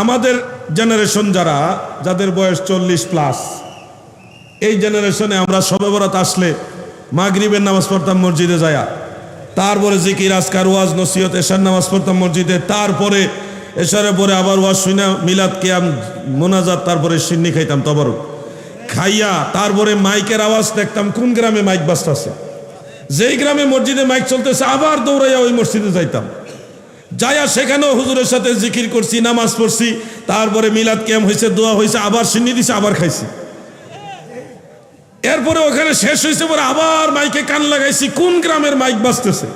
আমাদের জেনারেশন যারা, যাদের বয়স চল্লিশ প্লাস এই জেনারেশনে আমরা সবে বরাত আসলে মাগরিবের নামাজ পড়তাম মসজিদে যায়া, তারপরে জিকির, আজকার ওয়াজ, নসিহত, এশার নামাজ পড়তাম মসজিদে, তারপরে এশারের পরে আবার ওয়াজ শুনে মিলাদ কেয়াম, মোনাজাত, তারপরে সিন্নি খাইতাম তবরক। খাইয়া তারপরে মাইকের আওয়াজ দেখতাম, কোন গ্রামে মাইক বাজতেছে? যেই গ্রামে মসজিদে মাইক চলতেছে, আবার দৌড়াইয়া ওই মসজিদে যাইতাম। যাইয়া সেখানেও হুজুরের সাথে জিকির করছি, নামাজ পড়ছি, তারপরে মিলাদ কেম হয়েছে দোয়া হয়েছে আবার সিন্নি দিছে, আবার খাইছি। এরপরে ওখানে শেষ হয়েছে পরে আবার মাইকে কান লাগাইছি, কোন গ্রামের মাইক বাজতেছে?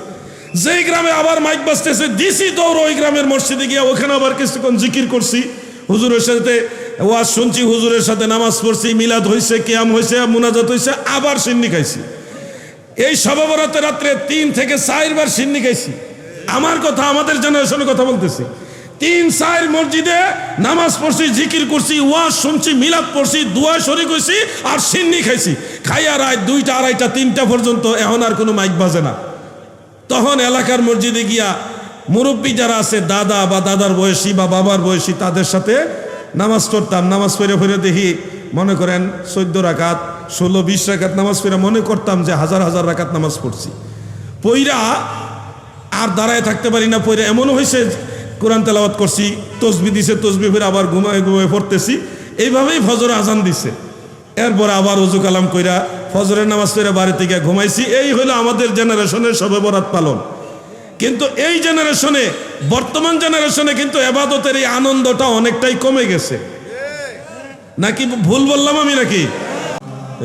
যেই গ্রামে আবার মাইক বাজতেছে, দিছি দৌড় ওই গ্রামের মসজিদে গিয়ে, ওখানে আবার কিছুক্ষণ জিকির করছি, হুজুরের সাথে ওয়াজ শুনছি, হুজুরের সাথে নামাজ পড়ছি, মিলাদ হয়েছে কেয়াম হয়েছে মুনাজাত হয়েছে আবার সিন্নি খাইছি। এই সবাবরাতে রাত্রে তিন থেকে চারবার সিন্নি খাইছি। আমার কথা, আমাদের জেনারেশনের কথা বলতেছি। তিন চার মসজিদে নামাজ পড়ছি, জিকির করছি, ওয়াজ শুনছি, মিলাদ পড়ছি, দোয়া শরিক হয়েছি আর সিন্নি খাইছি। খাইয়া রায় দুইটা, আড়াইটা, তিনটা পর্যন্ত এখন আর কোনো মাইক বাজে না। তখন এলাকার মসজিদে গিয়া মুরব্বী যারা আছে, দাদা বা দাদার বয়সী বা বাবার বয়সী, তাদের সাথে নামাজ পড়তাম। নামাজ পড়ে পড়ে দেখি মনে করেন চোদ্দ রাকাত, ষোলো, বিশ রাকাত নামাজ পড়ে মনে করতাম যে হাজার হাজার রাকাত নামাজ পড়ছি। পইরা আর দাঁড়ায় থাকতে পারি না পইরা এমনও হয়েছে কোরআন তেলাওয়াত করছি, তসবি দিছে, তসবি ফিরে আবার ঘুমায় ঘুমায় পড়তেছি। এইভাবেই ফজর আজান দিছে। এরপর আবার উজু কালাম কইরা ফজরের নামাজ পড়ে বাড়িতে গিয়ে ঘুমাইছি। এই হলো আমাদের জেনারেশনের সবে বরাত পালন। কিন্তু এই জেনারেশনে, বর্তমান জেনারেশনে কিন্তু এবাদতের এই আনন্দটা অনেকটাই কমে গেছে। নাকি ভুল বললাম আমি নাকি?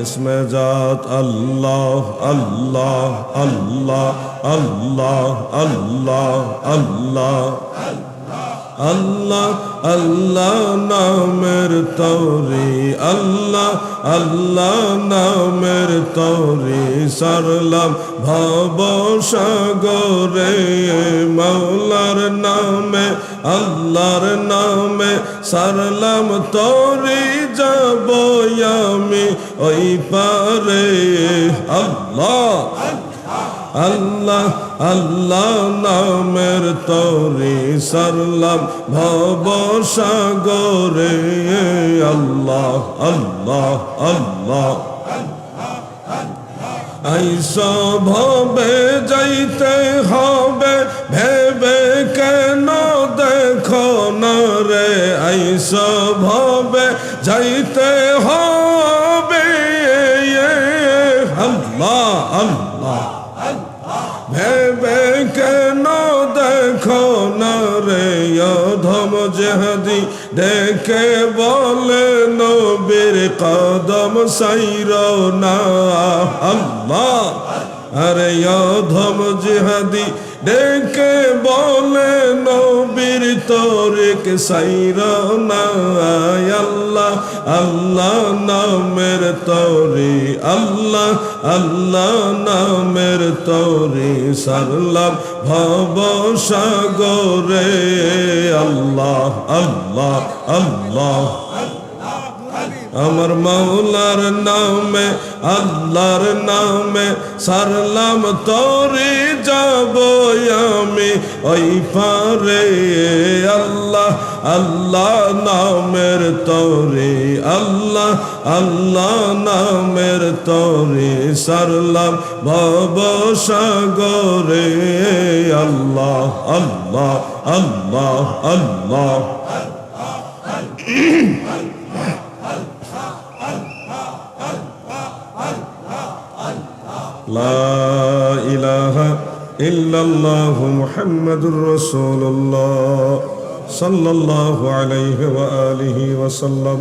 اسم ذات আল্লাহ আল্লাহ আল্লাহ আল্লাহ আল্লাহ আল্লাহ আল্লাহ নামের তৌরি, আল্লাহ আল্লাহ নামের তৌরি, সারলাম ভব সাগরে মৌলার আল্লাহর নামে সারলাম, তৌরি যাব আমি ওই পারে। আল্লাহ আল্লাহ আল্লাহ নামের তরি সরলাম ভব সাগরে। আল্লাহ আল্লাহ আল্লাহ। আইস ভবে যাইতে হবে ভেবে যাইতে হবে আল্লাহ আল্লাহ। ভেবে কেন দেখো না রে অধম জেহাদি? দেখে বলে নবীর কদম সাইর না, আল্লাহ। আরে অধম জেহাদি ডেকে বলে, নবীর তরিক সাইর না আল্লাহ আল্লাহ নামের তরি, আল্লাহ আল্লাহ নামের তরি সারলাম ভব সাগরে, আল্লাহ আল্লাহ আল্লাহ আমার মাওলার নামে, আল্লাহর নামে সারলাম তোরে যাব আমি। ওই পারে আল্লাহ আল্লাহ নামের তোরে, আল্লাহ আল্লাহ নামের তোরে সারলাম ভব সাগরে। আল্লাহ আল্লাহ আল্লাহ আল্লাহ। إلا الله محمد رسول الله صلى الله عليه وآله وسلم